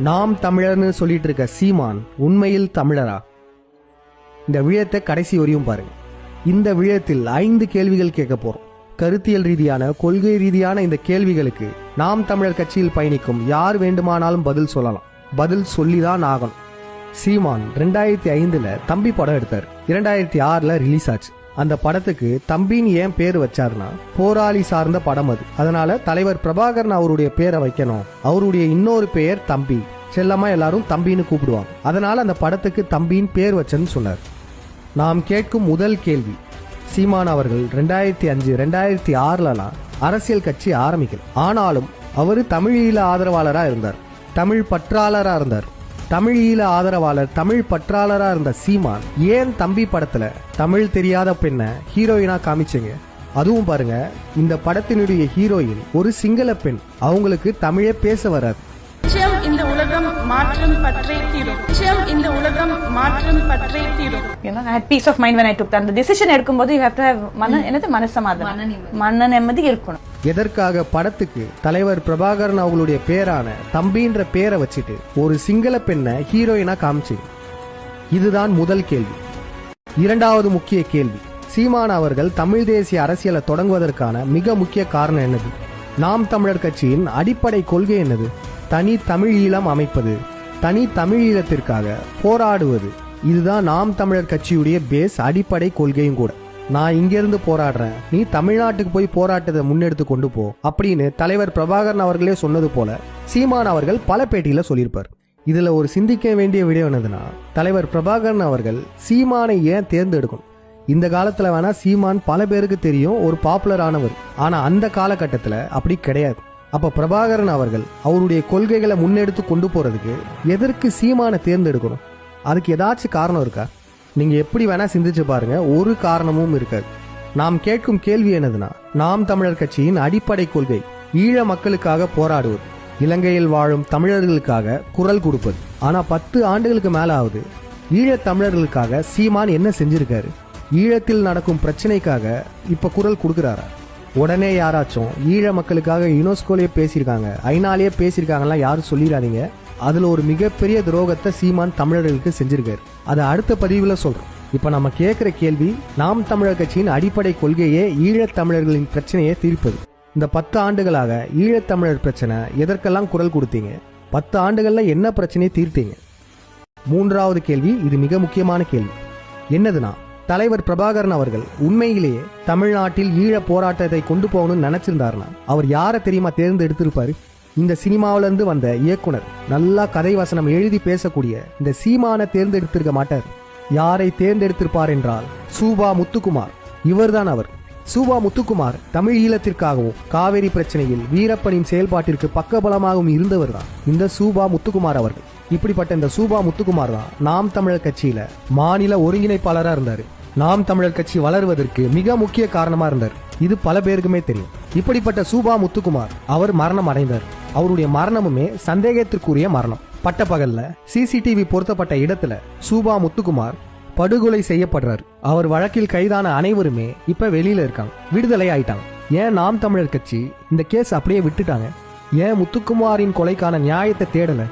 நாம் தமிழர்னு சொல்லிட்டு இருக்க சீமான் உண்மையில் தமிழரா? இந்த விழத்தை கடைசி வரையும் பாருங்க. இந்த விழத்தில் ஐந்து கேள்விகள் கேட்க போறோம். கருத்தியல் ரீதியான கொள்கை ரீதியான இந்த கேள்விகளுக்கு நாம் தமிழர் கட்சியில் பயணிக்கும் யார் வேண்டுமானாலும் பதில் சொல்லலாம். பதில் சொல்லிதான் ஆகணும். சீமான் ரெண்டாயிரத்தி ஐந்துல தம்பி படம் எடுத்தார். இரண்டாயிரத்தி ஆறுல ரிலீஸ் ஆச்சு. அந்த படத்துக்கு தம்பின்னு ஏன் பேர் வச்சார்னா போராளி சார்ந்த படம் அது. அதனால தலைவர் பிரபாகரன் அவருடைய பேரை வைக்கணும். அவருடைய இன்னொரு பெயர் தம்பி. செல்லமா எல்லாரும் தம்பின்னு கூப்பிடுவாங்க. அதனால அந்த படத்துக்கு தம்பின்னு பேர் வச்சேன்னு சொன்னார். நாம் கேட்கும் முதல் கேள்வி சீமான் அவர்கள் ரெண்டாயிரத்தி அஞ்சு ரெண்டாயிரத்தி ஆறுலலாம் அரசியல் கட்சி ஆரம்பிக்கல. ஆனாலும் அவர் தமிழீழ ஆதரவாளராக இருந்தார். தமிழ் பற்றாளராக இருந்தார். தமிழீழ ஆதரவாளர் தமிழ் பற்றாளரா இருந்த சீமான் ஏன் தம்பி படத்துல தமிழ் தெரியாத பெண்ணை ஹீரோயினா காமிச்சீங்க? அதுவும் பாருங்க இந்த படத்தினுடைய ஹீரோயின் ஒரு சிங்கள பெண். அவங்களுக்கு தமிழே பேச வராது. உலகம் மாற்றம் பற்றே தீரும். நிச்சயம் இந்த உலகம் மாற்றம் பற்றே தீரும். You know i had peace of mind when i took that. அந்த decision எடுக்கும்போது you have to have மன என்னது? மனசமாதானம். மன நிம்மதி. இருக்கணும். எதற்காக படத்துக்கு தலைவர் பிரபாகரன் அவங்களுடைய பேரான தம்பின்ற பேரை வச்சுட்டு ஒரு சிங்கள பெண்ணை ஹீரோயினா காமிச்சிங்க இதுதான் முதல் கேள்வி. இரண்டாவது முக்கிய கேள்வி. சீமான் அவர்கள் தமிழ் தேசிய அரசியலை தொடங்குவதற்கான மிக முக்கிய காரணம் என்னது? நாம் தமிழர் கட்சியின் அடிப்படை கொள்கை என்னது? தனி தமிழ் ஈழம் அமைப்பது தனி தமிழ் ஈழத்திற்காக போராடுவது. இதுதான் நாம் தமிழர் கட்சியுடைய பேஸ் அடிப்படை கொள்கையும் கூட. நான் இங்கிருந்து போராடுறேன். நீ தமிழ்நாட்டுக்கு போய் போராட்டத்தை முன்னெடுத்து கொண்டு போ அப்படின்னு தலைவர் பிரபாகரன் அவர்களே சொன்னது போல சீமான் அவர்கள் பல பேட்டியில சொல்லியிருப்பார். இதுல ஒரு சிந்திக்க வேண்டிய விடயம் என்னதுன்னா தலைவர் பிரபாகரன் அவர்கள் சீமானை ஏன் தேர்ந்தெடுக்கணும்? இந்த காலத்துல வேணா சீமான் பல பேருக்கு தெரியும் ஒரு பாப்புலர் ஆனவர். ஆனா அந்த காலகட்டத்துல அப்படி கிடையாது. அப்ப பிரபாகரன் அவர்கள் அவருடைய கொள்கைகளை முன்னெடுத்து கொண்டு போறதுக்கு எதற்கு சீமானை தேர்ந்தெடுக்கணும்? அதுக்கு ஏதாச்சும் காரணம் இருக்கா? நீங்க எப்படி வேணா சிந்திச்சு பாருங்க. ஒரு காரணமும் இருக்காது. நாம் கேட்கும் கேள்வி என்னதுன்னா நாம் தமிழர் கட்சியின் அடிப்படை கொள்கை ஈழ மக்களுக்காக போராடுவது இலங்கையில் வாழும் தமிழர்களுக்காக குரல் கொடுப்பது. ஆனா பத்து ஆண்டுகளுக்கு மேல ஆகுது ஈழத் தமிழர்களுக்காக சீமான் என்ன செஞ்சிருக்காரு? ஈழத்தில் நடக்கும் பிரச்சனைக்காக இப்ப குரல் கொடுக்குறாரா? உடனே யாராச்சும் ஈழ மக்களுக்காக யுனெஸ்கோலயே பேசியிருக்காங்க. ஐநாலேயே பேசியிருக்காங்கலாம் யாரும் சொல்லிடாதீங்க அதுல ஒரு மிகப்பெரிய துரோகத்தை சீமான் தமிழர்களுக்கு செஞ்சிருக்காரு. அதை அடுத்த பதிவுல சொல்றோம். இப்ப நம்ம கேட்கிற கேள்வி நாம் தமிழர் கட்சியின் அடிப்படை கொள்கையே ஈழத் தமிழர்களின் பிரச்சனையை தீர்ப்பது. இந்த பத்து ஆண்டுகளாக ஈழத்தமிழர் பிரச்சனை எதற்கெல்லாம் குரல் கொடுத்தீங்க? பத்து ஆண்டுகள்ல என்ன பிரச்சனையை தீர்த்தீங்க? மூன்றாவது கேள்வி இது மிக முக்கியமான கேள்வி. என்னதுன்னா தலைவர் பிரபாகரன் அவர்கள் உண்மையிலேயே தமிழ்நாட்டில் ஈழ போராட்டத்தை கொண்டு போகணும்னு நினைச்சிருந்தாருன்னா அவர் யாரை தெரியுமா தேர்ந்தெடுத்திருப்பாரு? இந்த சினிமாவிலிருந்து வந்த இயக்குனர் நல்லா கதை வசனம் எழுதி பேசக்கூடிய இந்த சீமானை தேர்ந்தெடுத்திருக்க மாட்டார். யாரை தேர்ந்தெடுத்திருப்பார் என்றால் சூபா முத்துக்குமார். இவர்தான் அவர். சூபா முத்துக்குமார் தமிழ் ஈழத்திற்காகவும் காவேரி பிரச்சனையில் வீரப்பனின் செயல்பாட்டிற்கு பக்கபலமாகவும் இருந்தவர் தான் இந்த சூபா முத்துக்குமார் அவர்கள். இப்படிப்பட்ட இந்த சூபா முத்துக்குமார் தான் நாம் தமிழர் கட்சியில மாநில ஒருங்கிணைப்பாளராக இருந்தாரு. நாம் தமிழர் கட்சி வளருவதற்கு மிக முக்கிய காரணமா இருந்தார். இது பல பேருக்குமே தெரியும். இப்படிப்பட்ட சூபா முத்துக்குமார் அவர் மரணம் அடைந்தார். அவருடைய மரணமுமே சந்தேகத்திற்குரிய மரணம். பட்டப்பகல்ல சிசிடிவி பொருத்தப்பட்ட இடத்துல சூபா முத்துக்குமார் படுகொலை செய்யப்படுறார். அவர் வழக்கில் கைதான அனைவருமே இப்ப வெளியில இருக்காங்க. விடுதலை ஆயிட்டாங்க. ஏன் நாம் தமிழர் கட்சி இந்த கேஸ் அப்படியே விட்டுட்டாங்க? ஏன் முத்துக்குமாரின் கொலைக்கான நியாயத்தை தேடல?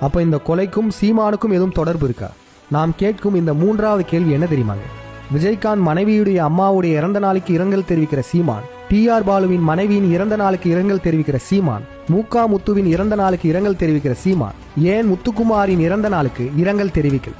அப்ப இந்த கொலைக்கும் சீமானுக்கும் எதுவும் தொடர்பு இருக்கா? நாம் கேட்கும் இந்த மூன்றாவது கேள்வி என்ன தெரியுமாங்க? விஜயகாந்த் மனைவியுடைய அம்மாவுடைய இறந்த நாளுக்கு இரங்கல் தெரிவிக்கிற சீமான். டி ஆர் பாலுவின் மனைவியின் இறந்த நாளுக்கு இரங்கல் தெரிவிக்கிற சீமான். மூகா முத்துவின் இறந்த நாளுக்கு இரங்கல் தெரிவிக்கிற சீமான். ஏன் முத்துக்குமாரின் இறந்த நாளுக்கு இரங்கல் தெரிவிக்கல்?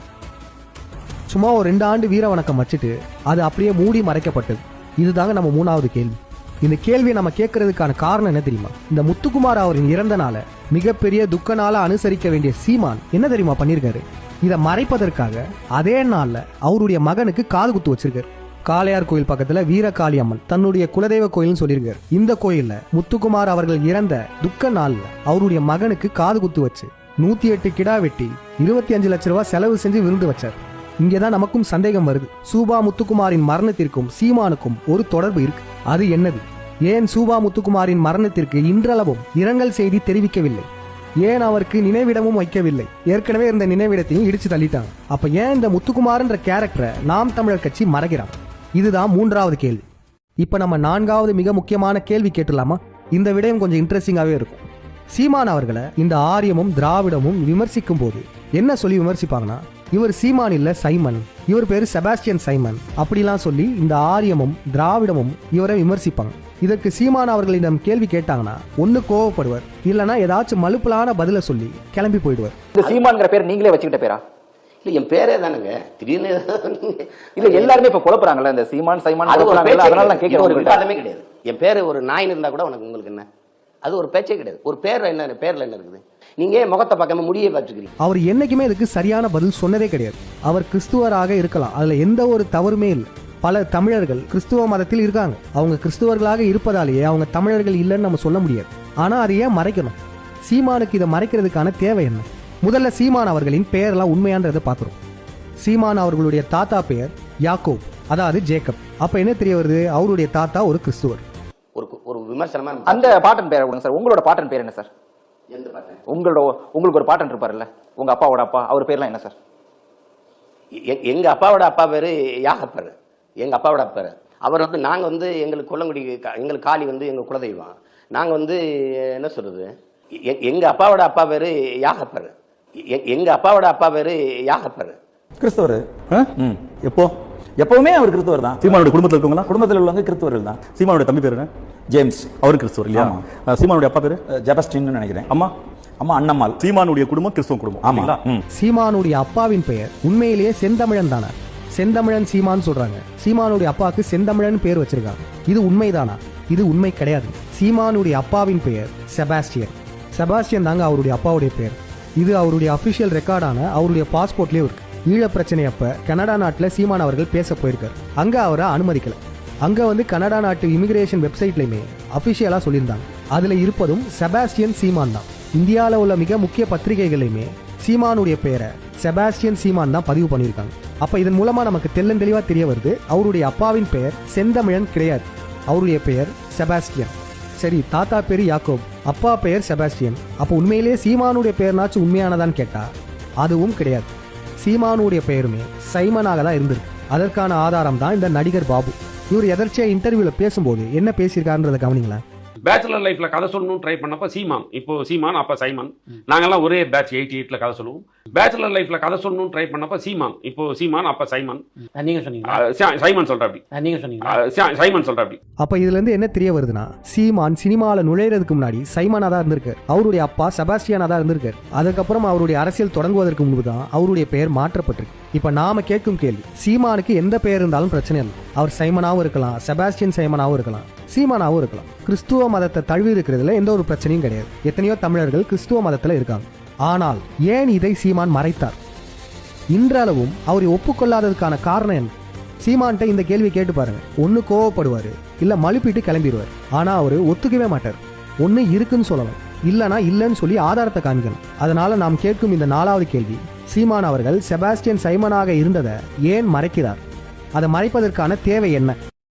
சும்மா ஒரு ரெண்டு ஆண்டு வீர வணக்கம் வச்சுட்டு அது அப்படியே மூடி மறைக்கப்பட்டது. இதுதாங்க நம்ம மூணாவது கேள்வி. இந்த கேள்வியை நம்ம கேட்கறதுக்கான காரணம் என்ன தெரியுமா? இந்த முத்துக்குமார் அவரின் இறந்த நாளை மிகப்பெரிய துக்க நாள அனுசரிக்க வேண்டிய சீமான் என்ன தெரியுமா பண்ணிருக்காரு இதை மறைப்பதற்காக அதே நாளில் அவருடைய மகனுக்கு காது குத்து வச்சிருக்காரு. காளையார் கோயில் பக்கத்துல வீரகாளி அம்மன் தன்னுடைய குலதெய்வ கோயில்னு சொல்லியிருக்காரு. இந்த கோயில்ல முத்துக்குமார் அவர்கள் இறந்த துக்க நாள்ல அவருடைய மகனுக்கு காது குத்து வச்சு நூத்தி எட்டு கிடா வெட்டி இருபத்தி அஞ்சு லட்ச ரூபாய் செலவு செஞ்சு விருந்து வச்சார். இங்கேதான் நமக்கும் சந்தேகம் வருது. சூபா முத்துக்குமாரின் மரணத்திற்கும் சீமானுக்கும் ஒரு தொடர்பு இருக்கு. அது என்னது? ஏன் சூபா முத்துக்குமாரின் மரணத்திற்கு இன்றளவும் இரங்கல் செய்தி தெரிவிக்கவில்லை? ஏன் அவருக்கு நினைவிடமும் வைக்கவில்லை? ஏற்கனவே இருந்த நினைவிடத்தையும் இடிச்சு தள்ளிட்டாங்க அப்ப ஏன் இந்த முத்துக்குமார்ன்ற கேரக்டரை நாம் தமிழர் கட்சி மறைகிறான் இதுதான் மூன்றாவது கேள்வி. இப்ப நம்ம நான்காவது மிக முக்கியமான கேள்வி கேட்டுலாமா இந்த விடயம் கொஞ்சம் இன்ட்ரெஸ்டிங்காவே இருக்கும். சீமான் அவர்களை இந்த ஆரியமும் திராவிடமும் விமர்சிக்கும் போது என்ன சொல்லி விமர்சிப்பாங்கன்னா இவர் சீமான் இல்ல சைமன். இவர் பேரு செபாஸ்டியன் சைமன். அப்படிலாம் சொல்லி இந்த ஆரியமும் திராவிடமும் இவரை விமர்சிப்பாங்க. இதற்கு சீமான் அவர்களிடம் கேள்வி கேட்டாங்கன்னா ஒன்னு கோவப்படுவர். இல்லனா ஏதாச்சும் மலுப்பலான பதில சொல்லி கிளம்பி போயிடுவார். இந்த சீமான்ங்கிற பேர் நீங்களே வச்சுக்கிட்ட பேரா? இல்லை என் பேரே தானுங்க. திடீர்னு இல்ல எல்லாருமே இப்ப குழப்புறாங்கல்ல இந்த சீமான் சைமான் அதனால நான். இது ஒரு விவாதமே கிடையாது. என் பேர் ஒரு நாயின் இருந்தா கூட உனக்கு உங்களுக்கு என்ன? அது ஒரு பேச்சே கிடையாது. ஒரு பேர் என்ன பேர்ல என்ன இருக்குது? நீங்க முகத்தை பார்க்காம முடியே பார்த்துக்கிறீங்க? அவர் என்னைக்குமே இதுக்கு சரியான பதில் சொன்னதே கிடையாது. அவர் கிறிஸ்துவராக இருக்கலாம். அதுல எந்த ஒரு தவறுமே இல்லை. பல தமிழர்கள் கிறிஸ்துவ மதத்தில் இருக்காங்க. அவங்க கிறிஸ்துவர்களாக இருப்பதாலேயே அவங்க தமிழர்கள் இல்லைன்னு நம்ம சொல்ல முடியாது. ஆனா அதை ஏன் மறைக்கணும்? சீமானுக்கு இதை மறைக்கிறதுக்கான தேவை என்ன? முதல்ல சீமான் அவர்களின் பெயர்லாம் உண்மையான்றதை பார்க்குறோம். சீமான் அவர்களுடைய தாத்தா பெயர் யாக்கோப் அதாவது ஜேக்கப். அப்ப என்ன தெரிய வருது? அவருடைய தாத்தா ஒரு கிறிஸ்துவர். ஒரு ஒரு விமர்சனமா அந்த பாட்டன் பேரை கொடுங்க சார். உங்களோட பாட்டன் பேர் என்ன சார்? எந்த பார்த்தேன் உங்களோட உங்களுக்கு ஒரு பாட்டன் இருப்பார்ல உங்க அப்பாவோட அப்பா அவர் பேர்லாம் என்ன சார்? எ- எங்க அப்பாவோட அப்பா பேரு யாகப்பர். எங்க அப்பாவோட அப்பா அவர் வந்து நாங்க வந்து எங்களுக்கு கொல்லங்குடி கா- எங்களுக்கு காளி வந்து எங்க குலதெய்வம். நாங்க வந்து என்ன சொல்றது? எ- எங்க அப்பாவோட அப்பா பேரு யாகப்பர். எ- எங்க அப்பாவோட அப்பா பேரு யாகப்பர். கிறிஸ்தவர். எப்போ? எப்பவுமே அவர் கிறிஸ்தவர் தான். சீமானுடைய குடும்பத்தில் இருக்கவங்களா குடும்பத்தில் உள்ளவங்க கிறிஸ்தவர்கள் தான். சீமானுடைய தம்பி பேரு என்ன? ஜேம்ஸ். அவரும் கிறிஸ்துவர் இல்லையா? சீமானுடைய அப்பா பேரு? ஜெபஸ்டின்னு நினைக்கிறேன். அம்மா? அம்மா அண்ணம்மாள். சீமானுடைய குடும்பம் கிறிஸ்துவ குடும்பம். ஆமா. சீமானுடைய அப்பாவின் பெயர் உண்மையிலேயே செந்தமிழன் தானே? செந்தமிழன் சீமான் சொல்றாங்க. சீமானுடைய அப்பாவுக்கு செந்தமிழன் பேர் வச்சிருக்காங்க. இது உண்மைதானா? இது உண்மை கிடையாது. சீமானுடைய அப்பாவின் பெயர் செபாஸ்டியன். செபாஸ்டியன் தாங்க அவருடைய அப்பாவுடைய பெயர். இது அவருடைய அபிஷியல் ரெக்கார்டான அவருடைய பாஸ்போர்ட்லயே இருக்கு. ஈழ பிரச்சனை அப்ப கனடா நாட்டுல சீமான் அவர்கள் பேச போயிருக்காரு. அங்க அவரை அனுமதிக்கல. அங்க வந்து கனடா நாட்டு இமிகிரேஷன் வெப்சைட்லயுமே அபிஷியலா சொல்லியிருந்தாங்க. அதுல இருப்பதும் செபாஸ்டியன் சீமான் தான். இந்தியாவில் உள்ள மிக முக்கிய பத்திரிகைகளையுமே சீமானுடைய பெயரை செபாஸ்டியன் சீமான் தான் பதிவு பண்ணியிருக்காங்க. அப்ப இதன் மூலமா நமக்கு தெள்ளன் தெளிவா தெரிய வருது. அவருடைய அப்பாவின் பெயர் செந்தமிழன் கிடையாது. அவருடைய பெயர் செபாஸ்டியன். சரி தாத்தா பேரு யாக்கோப். அப்பா பெயர் செபாஸ்டியன். அப்போ உண்மையிலேயே சீமானுடைய பெயர்னாச்சும் உண்மையானதான்னு கேட்டா அதுவும் கிடையாது. சீமானுடைய பெயருமே சைமனாக தான் இருந்திருக்கு. அதற்கான ஆதாரம் தான் இந்த நடிகர் பாபு. இவர் எதர்ச்சியா இன்டர்வியூல பேசும்போது என்ன பேசியிருக்காருன்றதை கவனிங்களேன் பேச்சுலர் லைஃப்ல கதை சொல்லணும்னு ட்ரை பண்ணப்ப சீமான். இப்போ சீமான் அப்ப சைமன். நாங்கெல்லாம் ஒரே பேட்ச் எயிட்டி எயிட்ல கதை சொல்லுவோம். பேச்சுலர் லைஃப்ல கதை சொல்லணும்னு ட்ரை பண்ணப்ப சீமான். இப்போ சீமான் அப்ப சைமன். நீங்க சொன்னீங்களா? அஹ் சை- சைமன் சொல்ற அப்படி நீங்க சொன்னீங்களா? அஹ் சை- சைமன் சொல்ற அப்படி அப்ப இதுல இருந்து என்ன தெரிய வருதுன்னா சீமான் சினிமால நுழையிறதுக்கு முன்னாடி சைமனா தான் இருந்திருக்காரு அவருடைய அப்பா செபாஸ்டியானா தான் இருந்திருக்காரு அதுக்கப்புறம் அவருடைய அரசியல் தொடங்குவதற்கு முன்பு தான் அவருடைய பெயர் மாற்றப்பட்டிருக்கு. இப்ப நாம கேட்கும் கேள்வி சீமானுக்கு எந்த பெயர் இருந்தாலும் பிரச்சனை இல்லை. அவர் சைமனாவும் இருக்கலாம் செபாஸ்டியன் சைமனாவும் இருக்கலாம் சீமானாவும் இருக்கலாம். கிறிஸ்துவ மதத்தை தழுவி இருக்கிறதுல எந்த ஒரு பிரச்சனையும் கிடையாது. எத்தனையோ தமிழர்கள் கிறிஸ்துவ மதத்துல இருக்காங்க. ஆனால் ஏன் இதை சீமான் மறைத்தார்? இன்றளவும் அவரை ஒப்புக்கொள்ளாததுக்கான காரணம் என்ன? சீமான்ட்ட இந்த கேள்வி கேட்டு பாருங்க. ஒன்னு கோவப்படுவார் இல்ல மழுப்பிட்டு கிளம்பிடுவார். ஆனா அவரு ஒத்துக்கவே மாட்டார். ஒன்னு இருக்குன்னு சொல்லணும். இல்லனா இல்லைன்னு சொல்லி ஆதாரத்தை காமிக்கணும் அதனால நாம் கேட்கும் இந்த நாலாவது கேள்வி சீமான் அவர்கள் செபாஸ்டியன் சைமனாக இருந்ததை ஏன் மறைக்கிறார்? அதை மறைப்பதற்கான தேவை என்ன?